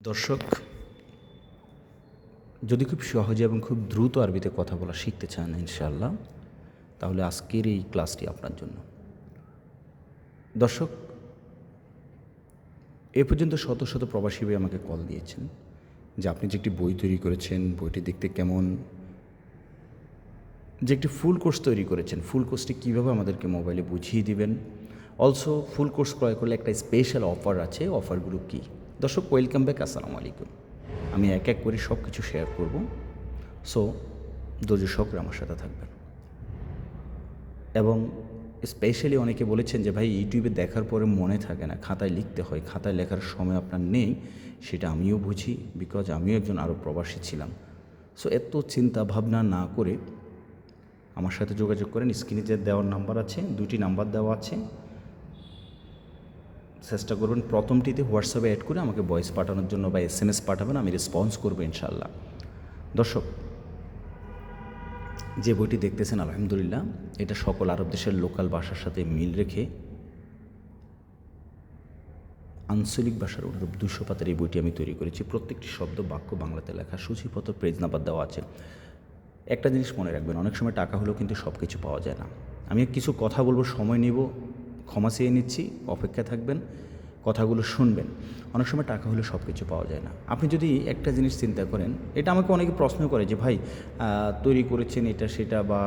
দর্শক, যদি খুব সহজে এবং খুব দ্রুত আরবিতে কথা বলা শিখতে চান ইনশাআল্লাহ, তাহলে আজকের এই ক্লাসটি আপনার জন্য। দর্শক, এ পর্যন্ত শত শত প্রবাসী ভাই আমাকে কল দিয়েছেন যে আপনি যে একটি বই তৈরি করেছেন, বইটি দেখতে কেমন, যে একটি ফুল কোর্স তৈরি করেছেন, ফুল কোর্সটি কীভাবে আমাদেরকে মোবাইলে বুঝিয়ে দিবেন। অলসো ফুল কোর্স ক্রয় করলে একটা স্পেশাল অফার আছে, অফারগুলো কী? দর্শক ওয়েলকাম ব্যাক আসসালামু আলাইকুম। আমি এক এক করে সব কিছু শেয়ার করব সো সহকারে আমার সাথে থাকবেন। এবং স্পেশালি অনেকে বলেছেন যে, ভাই ইউটিউবে দেখার পরে মনে থাকে না, খাতায় লিখতে হয়, খাতায় লেখার সময় আপনার নেই। সেটা আমিও বুঝি বিকজ আমিও একজন আরও প্রবাসী ছিলাম। সো এত চিন্তা ভাবনা না করে আমার সাথে যোগাযোগ করেন। স্ক্রিনে যে দেওয়ার নাম্বার আছে দুটি নাম্বার দেওয়া আছে। চেষ্টা করবেন প্রথমটিতে হোয়াটসঅ্যাপে অ্যাড করে আমাকে ভয়েস পাঠানোর জন্য বা এস এম এস পাঠাবেন, আমি রেসপন্স করব ইনশাল্লাহ দর্শক, যে বইটি দেখতেছেন, আলহামদুলিল্লাহ, এটা সকল আরব দেশের লোকাল ভাষার সাথে মিল রেখে আঞ্চলিক ভাষার অনুরূপ দুশো পাতার এই বইটি আমি তৈরি করেছি। প্রত্যেকটি শব্দ, বাক্য, বাংলাতে লেখা, সূচিপত্র পেজ নাম্বার দেওয়া আছে। একটা জিনিস মনে রাখবেন, অনেক সময় টাকা হলেও কিন্তু সব কিছু পাওয়া যায় না। আমি কিছু কথা বলব, সময় নিব ক্ষমা চেয়ে নিচ্ছি, অপেক্ষা থাকবেন, কথাগুলো শুনবেন। অনেক সময় টাকা হলে সব কিছু পাওয়া যায় না। আপনি যদি একটা জিনিস চিন্তা করেন, এটা আমাকে অনেকে প্রশ্ন করে যে, ভাই তৈরি করেছেন এটা সেটা বা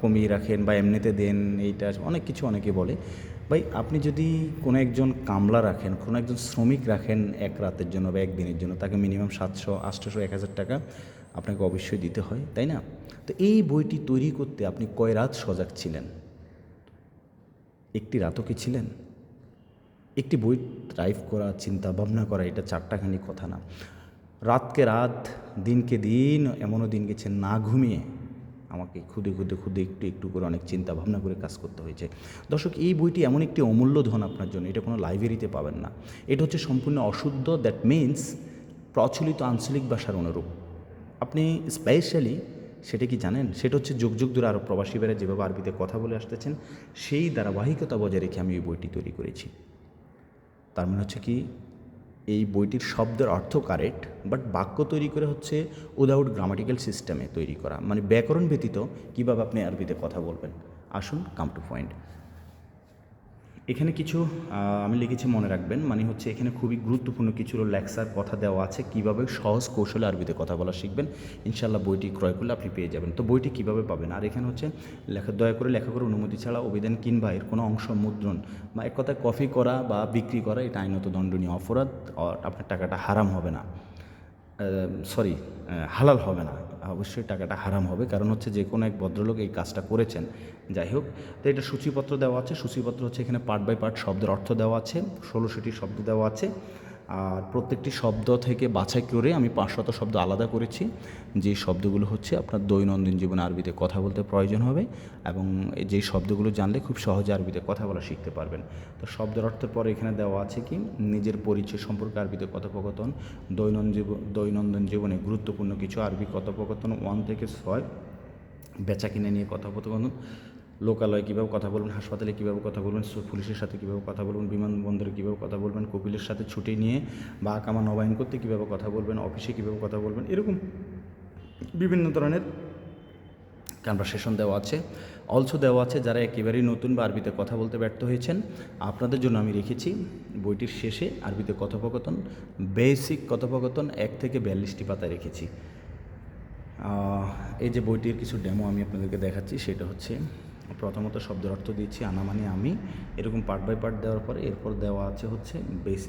কমিয়ে রাখেন বা এমনিতে দেন এইটা। অনেক কিছু অনেকে বলে। ভাই, আপনি যদি কোনো একজন কামলা রাখেন, কোনো একজন শ্রমিক রাখেন এক রাতের জন্য বা একদিনের জন্য, তাকে মিনিমাম সাতশো, আটশোশো, এক হাজার টাকা আপনাকে অবশ্যই দিতে হয়, তাই না? তো এই বইটি তৈরি করতে আপনি কয় রাত সজাগ ছিলেন? একটি রাতও কি ছিলেন? একটি বই ড্রাইভ করা, চিন্তা ভাবনা করা, এটা চারটাখানি কথা না। রাতকে রাত, দিনকে দিন এমনও দিন গেছে, না ঘুমিয়ে আমাকে খুদে খুদে খুদে একটু একটু করে অনেক চিন্তা ভাবনা করে কাজ করতে হয়েছে। দর্শক, এই বইটি এমন একটি অমূল্য ধন আপনার জন্য, এটা কোনো লাইব্রেরিতে পাবেন না। এটা হচ্ছে সম্পূর্ণ অশুদ্ধ দ্যাট মিন্স প্রচলিত আঞ্চলিক ভাষার অনুরূপ। আপনি স্পেশালি সেটা কি জানেন? সেটা হচ্ছে যুগ যুগ ধরে আরব প্রবাসী বেড়ে যেভাবে আরবিতে কথা বলে আসতেছেন, সেই ধারাবাহিকতা বজায় রেখে আমি এই বইটি তৈরি করেছি। তার মানে হচ্ছে কি, এই বইটির শব্দের অর্থ কারেক্ট বাট বাক্য তৈরি করে হচ্ছে উদাউট গ্রামাটিক্যাল সিস্টেমে তৈরি করা। মানে ব্যাকরণ ব্যতীত কীভাবে আপনি আরবিতে কথা বলবেন? আসুন কাম টু পয়েন্ট এখানে কিছু আমি লিখেছি মনে রাখবেন মানে হচ্ছে এখানে খুবই গুরুত্বপূর্ণ কিছু লেকচার কথা দেওয়া আছে, কীভাবে সহজ কৌশলে আরবিতে কথা বলা শিখবেন। ইনশাল্লাহ বইটি ক্রয় করলে আপনি পেয়ে যাবেন। তো বইটি কীভাবে পাবেন? আর এখানে হচ্ছে লেখা, দয়া করে লেখা করে অনুমতি ছাড়া অভিধান কিংবা এর কোনো অংশ মুদ্রণ। বা এক কথায় কপি করা বা বিক্রি করা, এটা আইনত দণ্ডনীয় অপরাধ আপনার টাকাটা হারাম হবে না। সরি হালাল হবে না। অবশ্যই টাকাটা হারাম হবে। কারণ হচ্ছে যে কোনো এক ভদ্রলোক এই কাজটা করেছেন। যাই হোক, তো এটা সূচিপত্র দেওয়া আছে। সূচিপত্র হচ্ছে এখানে পার্ট বাই পার্ট শব্দের অর্থ দেওয়া আছে। ষোলোশোটি শব্দ দেওয়া আছে। আর প্রত্যেকটি শব্দ থেকে বাছাই করে আমি পাঁচশত শব্দ আলাদা করেছি। যে শব্দগুলো হচ্ছে আপনার দৈনন্দিন জীবনে আরবিতে কথা বলতে প্রয়োজন হবে এবং যে শব্দগুলো জানলে খুব সহজে আরবিতে কথা বলা শিখতে পারবেন। তো শব্দের অর্থের পরে এখানে দেওয়া আছে কি, নিজের পরিচয় সম্পর্কে আরবিতে কথোপকথন, দৈনন্দিন দৈনন্দিন জীবনে গুরুত্বপূর্ণ কিছু আরবি কথোপকথন ওয়ান থেকে ছয়, বেচা কিনে নিয়ে কথোপকথন লোকালয়ে কীভাবে কথা বলবেন, হাসপাতালে কীভাবে কথা বলবেন পুলিশের সাথে কীভাবে কথা বলবেন, বিমানবন্দরে কীভাবে কথা বলবেন কপিলের সাথে ছুটি নিয়ে বা কামা নবায়ন করতে কীভাবে কথা বলবেন, অফিসে কীভাবে কথা বলবেন, এরকম বিভিন্ন ধরনের কনভারসেশন দেওয়া আছে। অলসো দেওয়া আছে যারা একেবারেই নতুন বা আরবিতে কথা বলতে ব্যর্থ হয়েছেন, আপনাদের জন্য আমি রেখেছি বইটির শেষে আরবিতে কথোপকথন বেসিক কথোপকথন এক থেকে বিয়াল্লিশটি পাতা রেখেছি। এই যে বইটির কিছু ডেমো আমি আপনাদেরকে দেখাচ্ছি, সেটা হচ্ছে প্রথমত শব্দের অর্থ দিচ্ছি আনা মানে আমি। এরকম পার্ট বাই পার্ট দেওয়ার পরে এরপর দেওয়া আছে হচ্ছে বেস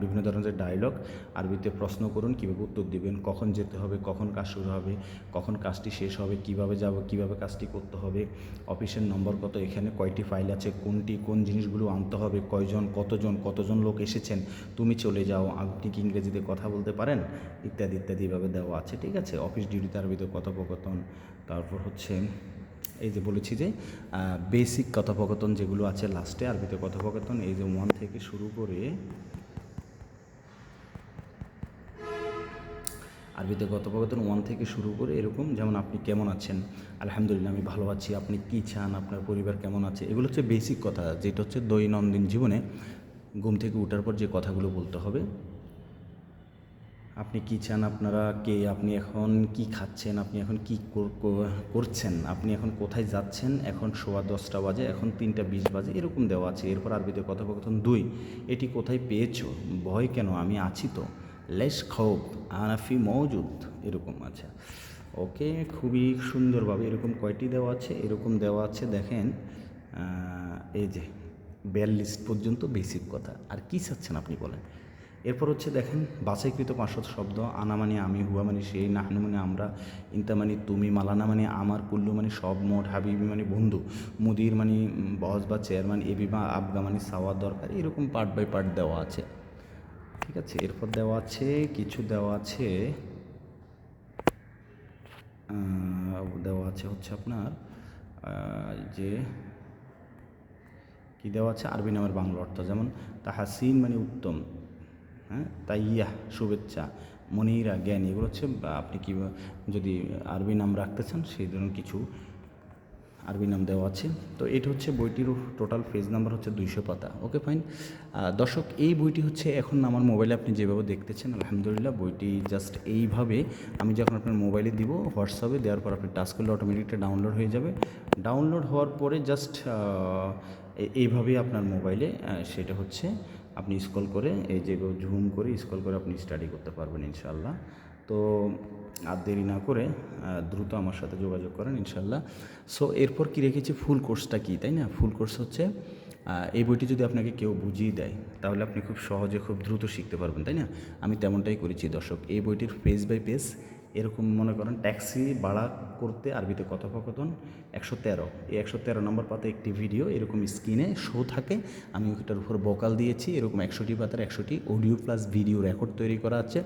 বিভিন্ন ধরনের ডায়লগ আরবিতে প্রশ্ন করুন, কীভাবে উত্তর দিবেন, কখন যেতে হবে, কখন কাজ শুরু হবে, কখন কাজটি শেষ হবে, কীভাবে যাব, কীভাবে কাজটি করতে হবে, অফিসের নম্বর কত, এখানে কয়টি ফাইল আছে, কোনটি, কোন জিনিসগুলো আনতে হবে, কয়জন, কতজন কতজন লোক এসেছেন, তুমি চলে যাও, আপনি কি ইংরেজিতে কথা বলতে পারেন, ইত্যাদি ইত্যাদি এভাবে দেওয়া আছে, ঠিক আছে? অফিস ডিউটিতে আরবিতে কথোপকথন, তারপর হচ্ছে এই যে বলেছি যে বেসিক কথোপকথন যেগুলো আছে লাস্টে আরবিতে কথোপকথন, এই যে ওয়ান থেকে শুরু করে আরবিতে কথোপকথন ওয়ান থেকে শুরু করে এরকম, যেমন আপনি কেমন আছেন? আলহামদুলিল্লাহ, আমি ভালো আছি। আপনি কী চান? আপনার পরিবার কেমন আছে? এগুলো হচ্ছে বেসিক কথা। যেটা হচ্ছে দৈনন্দিন জীবনে ঘুম থেকে ওঠার পর যে কথাগুলো বলতে হবে আপনি কি চান আপনারা কে? আপনি এখন কি খাচ্ছেন? আপনি এখন কি কর- কর- করছেন? আপনি এখন কোথায় যাচ্ছেন? এখন সোয়া দশটা বাজে, এখন তিনটা বিশ বাজে, এরকম দেওয়া আছে। এরপর আরবিতে কথোপকথন দুই, এটি কোথায় পেয়েছ? ভয় কেন? আমি আছি তো। লেস খৌব, আনাফি মৌজুদ এরকম আছে। ওকে, খুবই সুন্দরভাবে এরকম কয়টি দেওয়া আছে? এরকম দেওয়া আছে, দেখেন এই যে, বিয়াল্লিশ পর্যন্ত বেসিক কথা। আর কী চাচ্ছেন আপনি বলেন? এরপর হচ্ছে দেখেন, বাছাইকৃত পাঁচশো শব্দ, আনা মানে আমি, হুয়া মানে সেই, নাহনু মানে আমরা, ইন্তা মানে তুমি, মালানা মানে আমার, কুল্লু মানে সব, মোট, হাবিবি মানে বন্ধু, মুদির মানে বস বা চেয়ারম্যান, এবি বা আবগা মানে সাওয়ার দরকার, এরকম পার্ট বাই পার্ট দেওয়া আছে। ঠিক আছে, এরপর দেওয়া আছে, কিছু দেওয়া আছে দেওয়া আছে হচ্ছে আপনার যে, কী দেওয়া আছে? আরবি নামের বাংলা অর্থ, যেমন তাহাসিন মানে উত্তম। হ্যাঁ? তাইয়া শুভেচ্ছা, মনিরা, জ্ঞান, এগুলো হচ্ছে আপনি কি, যদি আরবি নাম রাখতে চান, সেই ধরনের কিছু আরবি নাম দেওয়া আছে। তো এটা হচ্ছে বইটির টোটাল পেজ নাম্বার হচ্ছে দুইশো পাতা। ওকে ফাইন দর্শক, এই বইটি হচ্ছে এখন আমার মোবাইলে আপনি যেভাবে দেখতেছেন, আলহামদুলিল্লাহ, বইটি জাস্ট এইভাবে আমি যখন আপনার মোবাইলে দিব, হোয়াটসঅ্যাপে দেওয়ার পর আপনি টাচ করলে অটোমেটিকটা ডাউনলোড হয়ে যাবে। ডাউনলোড হওয়ার পরে জাস্ট এইভাবেই আপনার মোবাইলে সেটা হচ্ছে আপনি স্ক্রল করে এই যে ঝুম করে স্ক্রল করে আপনি স্টাডি করতে পারবেন ইনশাল্লাহ তো আর দেরি না করে দ্রুত আমার সাথে যোগাযোগ করেন ইনশাল্লাহ সো এরপর কী রেখেছি? ফুল কোর্সটা কি, তাই না? ফুল কোর্স হচ্ছে এই বইটি যদি আপনাকে কেউ বুঝিয়ে দেয়, তাহলে আপনি খুব সহজে, খুব দ্রুত শিখতে পারবেন, তাই না? আমি তেমনটাই করেছি, দর্শক। এই বইটির পেজ বাই পেজ এরকম মনে করেন, ট্যাক্সি ভাড়া করতে আরবিতে কথোপকথন, একশো তেরো। এই একশো তেরো নম্বর পাতে একটি ভিডিও, এরকম স্ক্রিনে শো থাকে। আমি ওটার উপর বকাল দিয়েছি, এরকম একশোটি পাতার একশোটি অডিও প্লাস ভিডিও রেকর্ড তৈরি করা আছে।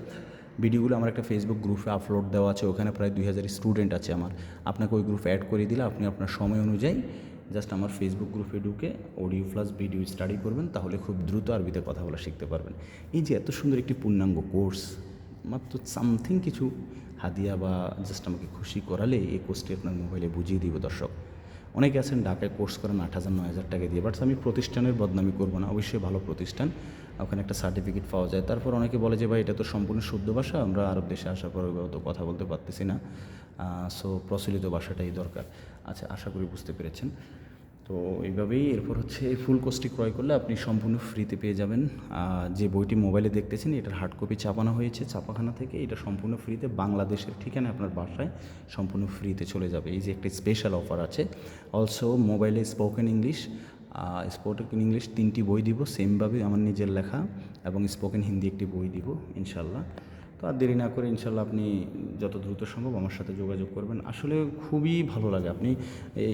ভিডিওগুলো আমার একটা ফেসবুক গ্রুপে আপলোড দেওয়া আছে, ওখানে প্রায় দুই হাজার স্টুডেন্ট আছে আমার। আপনাকে ওই গ্রুপে অ্যাড করে দিলে আপনি আপনার সময় অনুযায়ী জাস্ট আমার ফেসবুক গ্রুপে ঢুকে অডিও প্লাস ভিডিও স্টাডি করবেন, তাহলে খুব দ্রুত আরবিতে কথা বলা শিখতে পারবেন। এই যে এত সুন্দর একটি পূর্ণাঙ্গ কোর্স মাত্র সামথিং কিছু হাদিয়া বা জাস্ট আমাকে খুশি করালে এই কোর্সটি আপনার মোবাইলে বুঝিয়ে দিব, দর্শক। অনেকে আছেন ঢাকায় কোর্স করেন আট হাজার, নয় হাজার টাকা দিয়ে বাট আমি প্রতিষ্ঠানের বদনামি করব না, অবশ্যই ভালো প্রতিষ্ঠান। ওখানে একটা সার্টিফিকেট পাওয়া যায়। তারপর অনেকে বলে যে, ভাই, এটা তো সম্পূর্ণ শুদ্ধ ভাষা, আমরা আরব দেশে আসার পর তো কথা বলতে পারতেছি না। সো প্রচলিত ভাষাটাই দরকার। আচ্ছা আশা করি বুঝতে পেরেছেন। তো এইভাবেই এরপর হচ্ছে এই ফুল কোর্সটি ক্রয় করলে আপনি সম্পূর্ণ ফ্রিতে পেয়ে যাবেন। যে বইটি মোবাইলে দেখতেছেন, এটার হার্ড কপি চাপানো হয়েছে। ছাপাখানা থেকে এটা সম্পূর্ণ ফ্রিতে বাংলাদেশের ঠিকানা আপনার বাসায় সম্পূর্ণ ফ্রিতে চলে যাবে। এই যে একটা স্পেশাল অফার আছে। অলসো মোবাইলে স্পোকেন ইংলিশ স্পোকেন ইংলিশ তিনটি বই দিব সেমভাবে আমার নিজের লেখা এবং স্পোকেন হিন্দি একটি বই দিব ইনশাল্লাহ তো আর দেরি না করে ইনশাল্লাহ আপনি যত দ্রুত সম্ভব আমার সাথে যোগাযোগ করবেন। আসলে খুবই ভালো লাগে। আপনি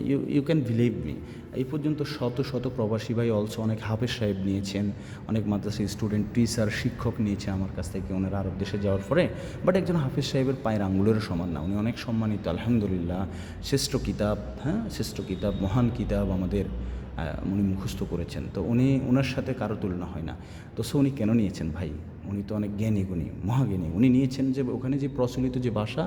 you you can believe me এই পর্যন্ত শত শত প্রবাসী ভাই অলসো অনেক হাফেজ সাহেব নিয়েছেন, অনেক মাদ্রাসা স্টুডেন্ট টিচার শিক্ষক নিয়েছে আমার কাছ থেকে ওনারা আরব দেশে যাওয়ার পরে। বাট একজন হাফেজ সাহেবের পায়ের আঙ্গুলেরও সমান না। উনি অনেক সম্মানিত, আলহামদুলিল্লাহ। শ্রেষ্ঠ কিতাব হ্যাঁ? শ্রেষ্ঠ কিতাব, মহান কিতাব আমাদের উনি মুখস্থ করেছেন। তো উনি ওনার সাথে কারও তুলনা হয় না। তো সো উনি কেন নিয়েছেন ভাই? উনি তো অনেক জ্ঞানী গুণী মহাজ্ঞানী। উনি নিয়েছেন যে ওখানে যে প্রচলিত যে ভাষা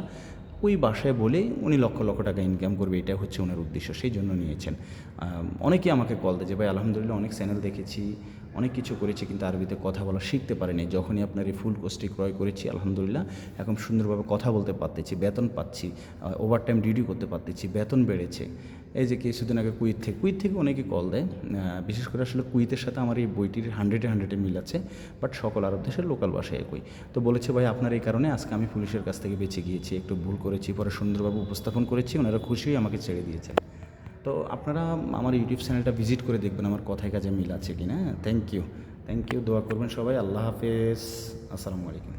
ওই ভাষায় বলে উনি লক্ষ লক্ষ টাকা ইনকাম করবে এটা হচ্ছে ওনার উদ্দেশ্য সেই জন্য নিয়েছেন। আম, অনেকেই আমাকে কল দেয় যে ভাই আলহামদুলিল্লাহ অনেক চ্যানেল দেখেছি অনেক কিছু করেছি কিন্তু আরবিতে কথা বলা শিখতে পারিনি। যখনই আপনার এই ফুল কোর্সটি ক্রয় করেছি আলহামদুলিল্লাহ এখন সুন্দরভাবে কথা বলতে পারতেছি বেতন পাচ্ছি ওভার টাইম ডিউটি করতে পারতেছি বেতন বেড়েছে। এই যে কিছুদিন আগে কুইত থেকে কুইত থেকে অনেকে কল দেয় বিশেষ করে আসলে কুইতের সাথে আমার এই বইটির হান্ড্রেডে হান্ড্রেডে মিল আছে বাট সকল আরব দেশের লোকাল ভাষায় একই। তো বলেছে, ভাই, আপনার এই কারণে আজকে আমি পুলিশের কাছ থেকে বেঁচে গিয়েছি, একটু ভুল করেছি, পরে সুন্দরভাবে উপস্থাপন করেছি, ওনারা খুশি হয়ে আমাকে ছেড়ে দিয়েছেন। তো আপনারা আমার ইউটিউব চ্যানেলটা ভিজিট করে দেখবেন আমার কথায় কাজে মিল আছে কি না থ্যাংক ইউ থ্যাংক ইউ দোয়া করবেন সবাই, আল্লাহ হাফেজ, আসসালামু আলাইকুম।